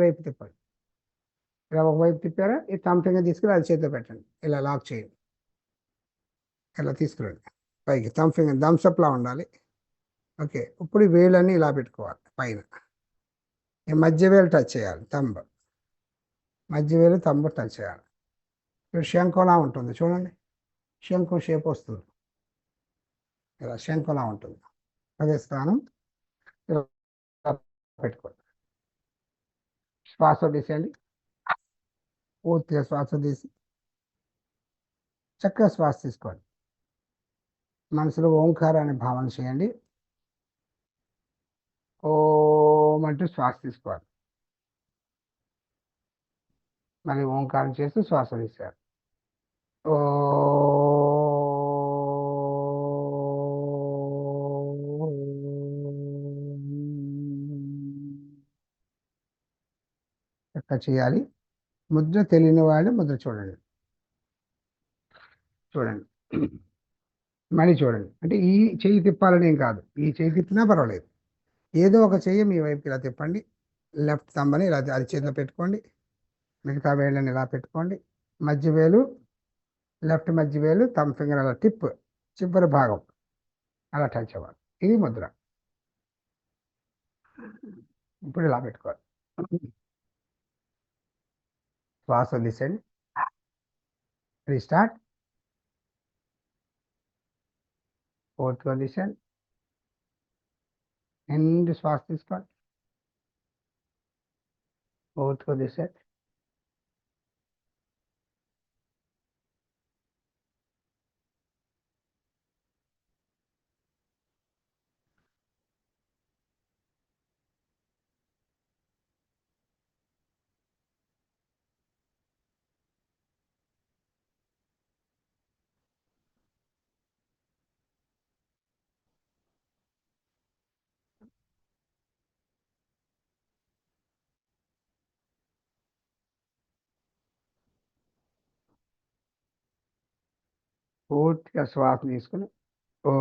వైపు తిప్పండి. ఇలా ఒకవైపు తిప్పారా? ఈ థమ్ ఫింగర్ తీసుకుని అది చేతిలో పెట్టండి. ఇలా లాక్ చేయండి. ఇలా తీసుకురండి. పైకి థమ్ ఫింగర్ థమ్స్అప్లా ఉండాలి. ఓకే. ఇప్పుడు ఈ వేలన్నీ ఇలా పెట్టుకోవాలి. పైన. ఈ మధ్య వేలు టచ్ చేయాలి. తంబ మధ్య వేలు తంబ టచ్ చేయాలి. ఇప్పుడు ఉంటుంది. చూడండి. శంఖం షేప్ వస్తుంది. ఇలా శంఖంలా ఉంటుంది. అదే స్థానం. ఇలా పెట్టుకోండి. శ్వాస తీసేయండి. పూర్తిగా శ్వాస తీసి చక్కగా శ్వాస తీసుకోండి. మనసులో ఓంకారాన్ని భావన చేయండి. ఓం అంటూ శ్వాస తీసుకోవాలి. మళ్ళీ ఓంకారం చేస్తూ శ్వాస తీశారు ఓ చక్కగా చేయాలి? ముద్ర తెలియని వాళ్ళు ముద్ర చూడండి. చూడండి. మళ్ళీ చూడండి. అంటే ఈ చెయ్యి తిప్పాలని ఏం కాదు. ఈ చెయ్యి తిప్పినా పర్వాలేదు. ఏదో ఒక చెయ్యి మీ వైపు ఇలా తిప్పండి. లెఫ్ట్ తంబని ఇలా అది చేతిలో పెట్టుకోండి. మిగతా వేళ్ళని ఇలా పెట్టుకోండి. మధ్య వేలు లెఫ్ట్ మధ్య వేలు తమ్ ఫింగర్ అలా టిప్ చివరి భాగం. అలా టచ్ అవ్వాలి. ఇది ముద్ర. ఇప్పుడు ఇలా పెట్టుకోవాలి. శ్వాస తీసేయండి రీస్టార్ట్ ఫోర్త్ పొజిషన్ ఎండ్ శ్వాస తీసుకోండి ఫోర్త్ పొజిషన్ పూర్తిగా శ్వాస తీసుకుని ఓ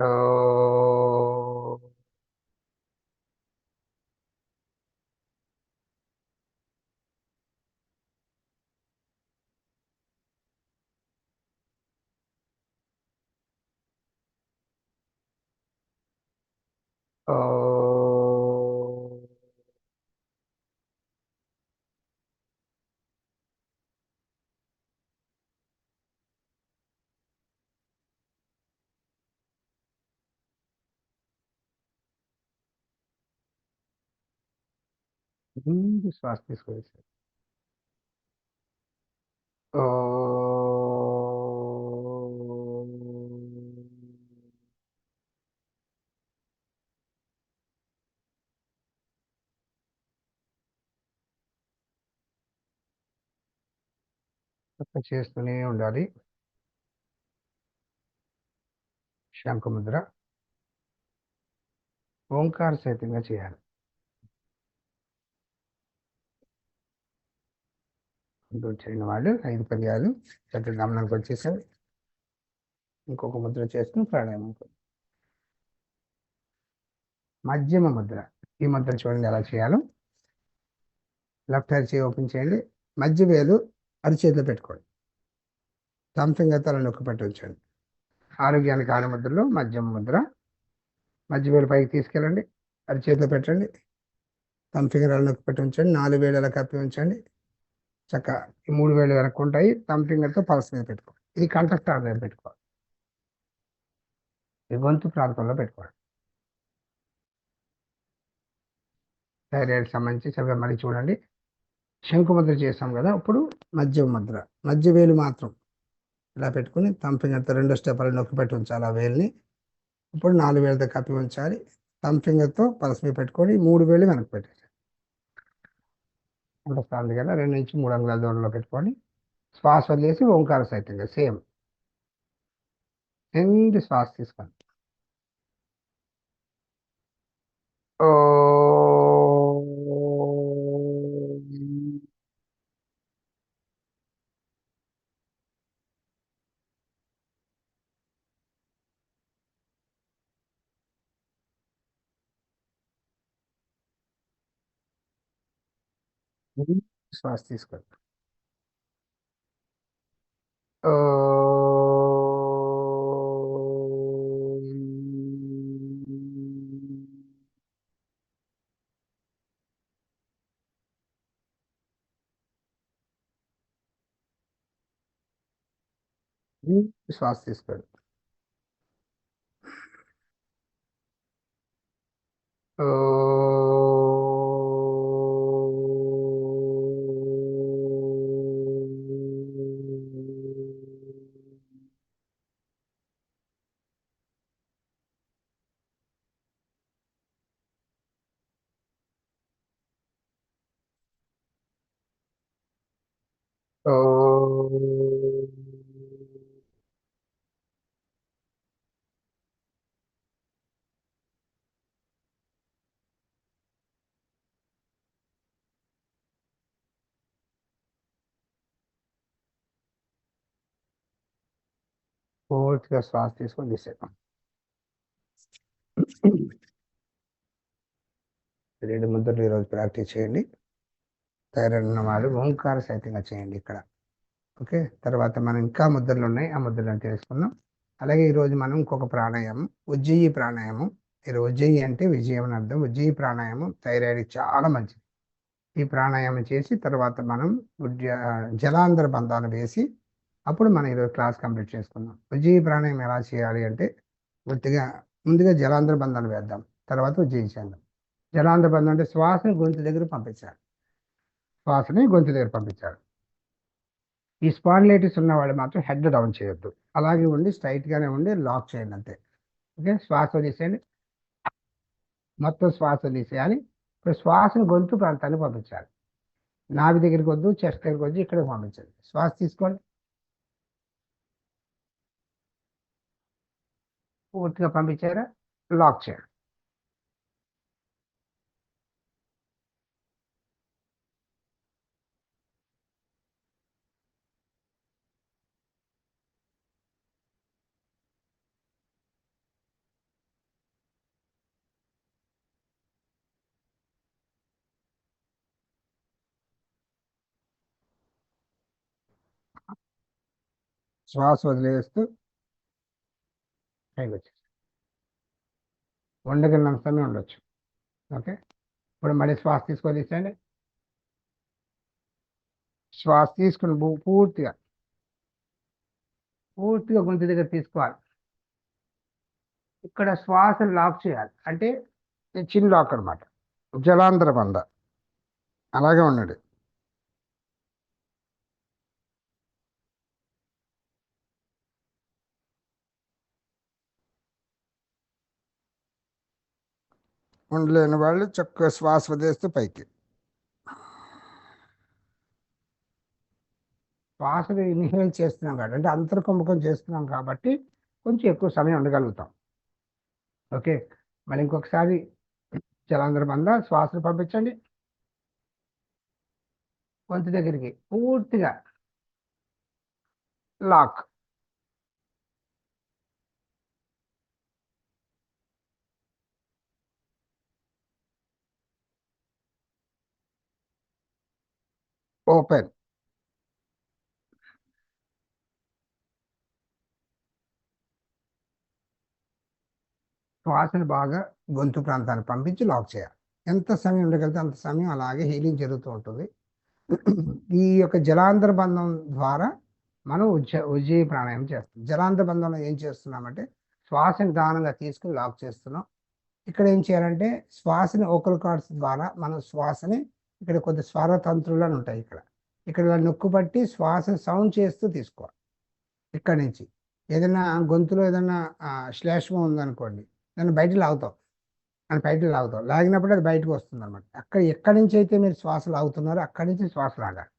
ఓ ముందు శ్వాస తీసుకువేశారు చేస్తూనే ఉండాలి. శంఖముద్ర. ఓంకార సహితంగా చేయాలి. కంట్రోల్ చేయని వాళ్ళు. ఐదు పర్యాలు. చక్కటి గమనంకి వచ్చేసారు. ఇంకొక ముద్ర చేసుకుని ప్రాణాయామం మధ్యమ ముద్ర. ఈ ముద్ర చూడండి ఎలా చేయాలో. లెఫ్ట్ హ్యాండ్ చేయి ఓపెన్ చేయండి. మధ్య వేలు అరిచేతిలో పెట్టుకోండి. థమ్ అలా నొక్కి పెట్టి ఉంచండి. ఆరోగ్యానికి ఆరు ముద్రలో మధ్యమ ముద్ర. మధ్య వేలు పైకి తీసుకెళ్ళండి. అరిచేతిలో పెట్టండి. తమ ఫింగర్ అలా నొక్కి పెట్టి ఉంచండి. నాలుగు వేలు అలా కప్పి ఉంచండి. చక్క ఈ మూడు వేలు వెనక్కు ఉంటాయి. థమ్ ఫింగర్తో పల్స్ మీద పెట్టుకోండి ఇది కంఠస్థానం మీద పెట్టుకోవాలి. ఈ గొంతు ప్రాంతంలో పెట్టుకోవాలి. థైరాయిడ్ సంబంధించి చక్కగా మళ్ళీ చూడండి. శంకు ముద్ర చేస్తాం కదా ఇప్పుడు మధ్య ముద్ర. మధ్య వేలు మాత్రం ఇలా పెట్టుకుని థమ్ ఫింగర్తో రెండో స్టెప్ అలా నొక్కి పెట్టి ఉంచాలి ఆ వేలుని. ఇప్పుడు నాలుగు వేలతో కప్పి ఉంచాలి. థమ్ ఫింగర్తో పలస పెట్టుకొని మూడు వేలు వెనక్కి పెట్టేసి ఉంటుంది కదా రెండు నుంచి మూడు అంగుళాల దూరంలో పెట్టుకొని శ్వాస వదిలేసి ఓంకార సహితంగా సేమ్. ఎండి శ్వాస తీసుకోండి. శ్వాస తీసుకోండి శ్వాస తీసుకోండి పూర్తిగా శ్వాస తీసుకొని తీసేద్దాం. రెండు ముద్రలు ఈరోజు ప్రాక్టీస్ చేయండి. థైరాయిడ్ ఉన్న ఓంకార సహితంగా చేయండి ఇక్కడ. ఓకే? తర్వాత మనం ఇంకా ముద్రలు ఉన్నాయి. ఆ ముద్రలను తెలుసుకుందాం. అలాగే ఈరోజు మనం ఇంకొక ప్రాణాయామం ఉజ్జయి ప్రాణాయామం. ఇది ఉజ్జయి అంటే విజయం అని అర్థం. ఉజ్జయి ప్రాణాయామం థైరాయిడ్ చాలా మంచిది. ఈ ప్రాణాయామం చేసి తర్వాత మనం ఉజ్జ- జలాంధ్ర బంధాలు వేసి అప్పుడు మనం ఈరోజు క్లాస్ కంప్లీట్ చేసుకుందాం. ఉజ్జయి ప్రాణాయామం ఎలా చేయాలి అంటే పూర్తిగా ముందుగా జలాంధ్ర బంధాలు వేద్దాం. తర్వాత ఉజ్జయించేద్దాం జలాంధ్ర బంధం అంటే శ్వాసను గొంతు దగ్గర పంపించాలి. శ్వాసని గొంతు దగ్గర పంపించాడు ఈ స్పాండిలైటిస్ ఉన్న వాళ్ళు మాత్రం హెడ్ డౌన్ చేయొద్దు. అలాగే ఉండి స్ట్రైట్గానే ఉండి లాక్ చేయండి అంతే. ఓకే? శ్వాస తీసేయండి. మొత్తం శ్వాస తీసేయాలి. ఇప్పుడు శ్వాసను గొంతు ప్రాంతానికి పంపించాలి. నాభి దగ్గరికి వద్దు చెస్ట్ దగ్గరికి వద్దు ఇక్కడికి పంపించండి. శ్వాస తీసుకోండి. పూర్తిగా పంపించారా? లాక్ చేయండి. శ్వాస వదిలేస్తూ పైకి వచ్చేసి ఉండగలిగినంత సమయం ఉండొచ్చు. ఓకే? ఇప్పుడు మళ్ళీ శ్వాస తీసుకొని తీసేయండి శ్వాస తీసుకుని పూర్తిగా పూర్తిగా గొంతు దగ్గర తీసుకోవాలి. ఇక్కడ శ్వాసను లాక్ చేయాలి. అంటే చిన్న చిన్ లాక్ అనమాట జలాంధ్ర బంధ. అలాగే ఉండండి. ఉండలేని వాళ్ళు చక్క శ్వాస వదిలేస్తూ పైకి. శ్వాసని ఇన్హేల్ చేస్తున్నాం కాబట్టి అంటే అంతర్కుంభకం చేస్తున్నాం కాబట్టి కొంచెం ఎక్కువ సమయం ఉండగలుగుతాం. ఓకే? మళ్ళీ ఇంకొకసారి జలాంధ్ర బంద శ్వాసను పంపించండి. గొంతు దగ్గరికి పూర్తిగా లాక్. ఓపెన్. శ్వాసను బాగా గొంతు ప్రాంతాన్ని పంపించి లాక్ చేయాలి. ఎంత సమయం ఉండగలిగితే అంత సమయం అలాగే హీలింగ్ జరుగుతూ ఉంటుంది. ఈ యొక్క జలాంతర బంధం ద్వారా మనం ఉజ్జ ఉజ్జయ ప్రాణాయామం చేస్తాం. జలాంతర బంధంలో ఏం చేస్తున్నామంటే శ్వాసని దానంగా తీసుకుని లాక్ చేస్తున్నాం. ఇక్కడ ఏం చేయాలంటే శ్వాసని ఓకల్ కార్డ్స్ ద్వారా మనం శ్వాసని ఇక్కడ కొద్ది స్వరతంత్రులు అని ఉంటాయి ఇక్కడ ఇక్కడ నొక్కుపట్టి శ్వాస సౌండ్ చేస్తూ తీసుకోవాలి. ఇక్కడ నుంచి. ఏదైనా గొంతులో ఏదైనా ఆ, శ్లేష్మం ఉందనుకోండి దాన్ని బయట లాగుతాం. దాన్ని బయట లాగుతాం. లాగినప్పుడు అది బయటకు వస్తుంది అనమాట అక్కడ ఎక్కడి నుంచి అయితే మీరు శ్వాస లాగుతున్నారో అక్కడి నుంచి శ్వాస లాగాలి.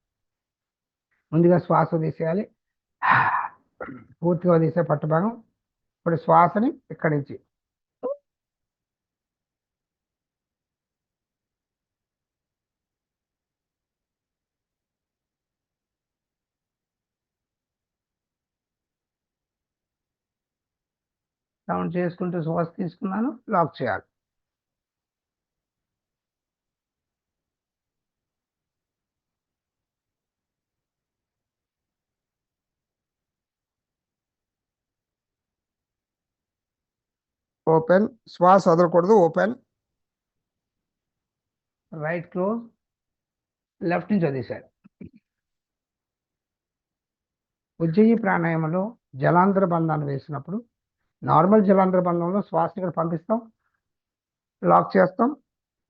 ముందుగా శ్వాస తీసేయాలి. పూర్తిగా తీసే పట్టుభాగం. ఇప్పుడు శ్వాసని ఇక్కడి నుంచి డౌన్ చేసుకుంటూ శ్వాస తీసుకున్నాను లాక్ చేయాలి. ఓపెన్ శ్వాస వదలకూడదు ఓపెన్ రైట్ క్లోజ్ లెఫ్ట్ నుంచి వదిలేశారు ఉజ్జయి ప్రాణాయామంలో జలాంధ్ర బంధాన్ని వేసినప్పుడు నార్మల్ జలాంధ్ర బంధంలో శ్వాస ఇక్కడ పంపిస్తాం లాక్ చేస్తాం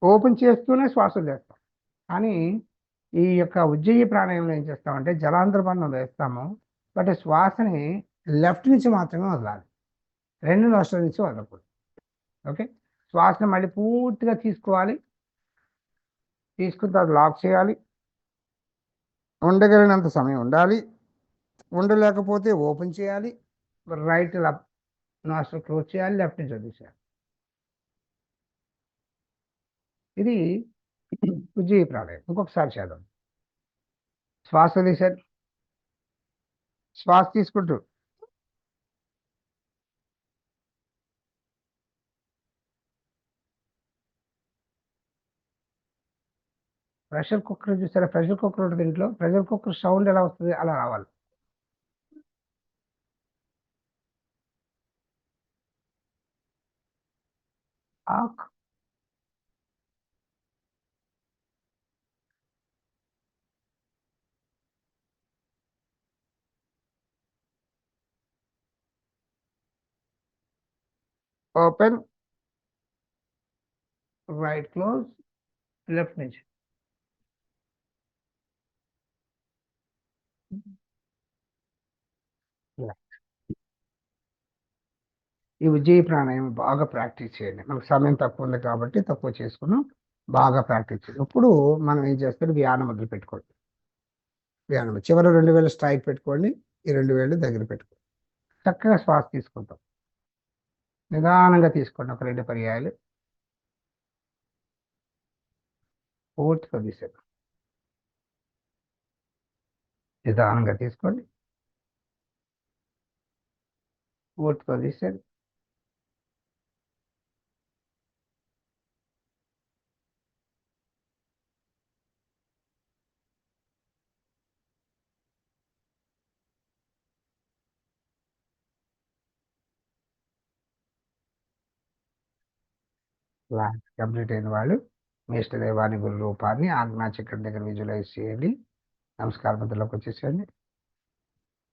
ఓపెన్ చేస్తూనే శ్వాస చేస్తాం కానీ ఈ యొక్క ఉజ్జయి ప్రాణాయంలో ఏం చేస్తామంటే జలాంధ్ర బంధం వేస్తాము బట్ శ్వాసని లెఫ్ట్ నుంచి మాత్రమే వదలాలి. రెండు నోస్ట్రల్ నుంచి వదలకూడదు. ఓకే? శ్వాసను మళ్ళీ పూర్తిగా తీసుకోవాలి. తీసుకున్న తర్వాత లాక్ చేయాలి. ఉండగలిగినంత సమయం ఉండాలి. ఉండలేకపోతే ఓపెన్ చేయాలి. రైట్ నాస్ట్రల్ క్లోజ్ చేయాలి లెఫ్ట్ నుంచి వదిలేసేయాలి ఇది ఉజ్జయి ప్రాణాయం. ఇంకొకసారి చేద్దాం. శ్వాస వదిలేశారు శ్వాస తీసుకుంటూ. ప్రెషర్ కుక్కర్ చూసారా? ప్రెషర్ కుక్కర్ ఉంటుంది ఇంట్లో. ప్రెషర్ కుక్కర్ సౌండ్ ఎలా వస్తుంది? అలా రావాలి. ఆక్ ఓపెన్ రైట్ క్లోజ్ లెఫ్ట్ నుంచి ఈ ఉజ్జయి ప్రాణాయామం బాగా ప్రాక్టీస్ చేయండి. మనకు సమయం తక్కువ ఉంది కాబట్టి తక్కువ చేసుకున్నాం బాగా ప్రాక్టీస్ చేయండి. ఇప్పుడు మనం ఏం చేస్తాం వ్యాయామం మొదలు పెట్టుకోండి. వ్యానం చివరి రెండు వేలు స్ట్రైక్ పెట్టుకోండి ఈ రెండు వేలు దగ్గర పెట్టుకోండి. చక్కగా శ్వాస తీసుకుంటాం. నిదానంగా తీసుకోండి. ఒక రెండు పర్యాయాలు. పూర్తిగా తీసేద్దాం. నిదానంగా తీసుకోండి. పూర్తిగా తీసేది క్లాస్ కంప్లీట్ అయిన వాళ్ళు మీ ఇష్టదైవాన్ని గురు రూపాన్ని ఆజ్ఞా చక్రం దగ్గర విజువలైజ్ చేయండి. నమస్కార మధ్యలోకి వచ్చేసేయండి.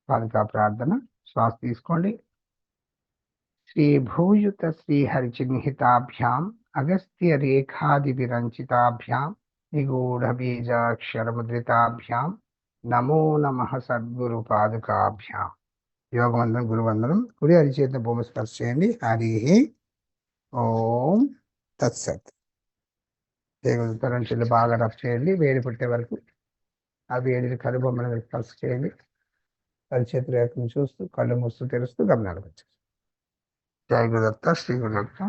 పాదుకా ప్రార్థన శ్వాస తీసుకోండి. శ్రీ భూయుత శ్రీహరి చిహ్నితాభ్యాం అగస్త్య రేఖాది విరంచితాభ్యాం నిగూఢ బీజాక్షరముద్రితాభ్యాం నమో నమ సద్గురు పాదుకాభ్యాం. యోగవందనం గురువందనం కుడి అరిచేత భూమి స్పర్శ చేయండి. హరి ఓం. తత్సత్ తరంచెల్లి బాగా రఫ్ చేయండి. వేడి పుట్టే వరకు ఆ వేడిని కనుబొమ్మల మీద కలిసి చేయండి. అరిచేతి రేఖను చూస్తూ కళ్ళు మూస్తూ తెరుస్తూ గమనాలు వచ్చేసి జై గురుదత్త శ్రీ గురుదత్త.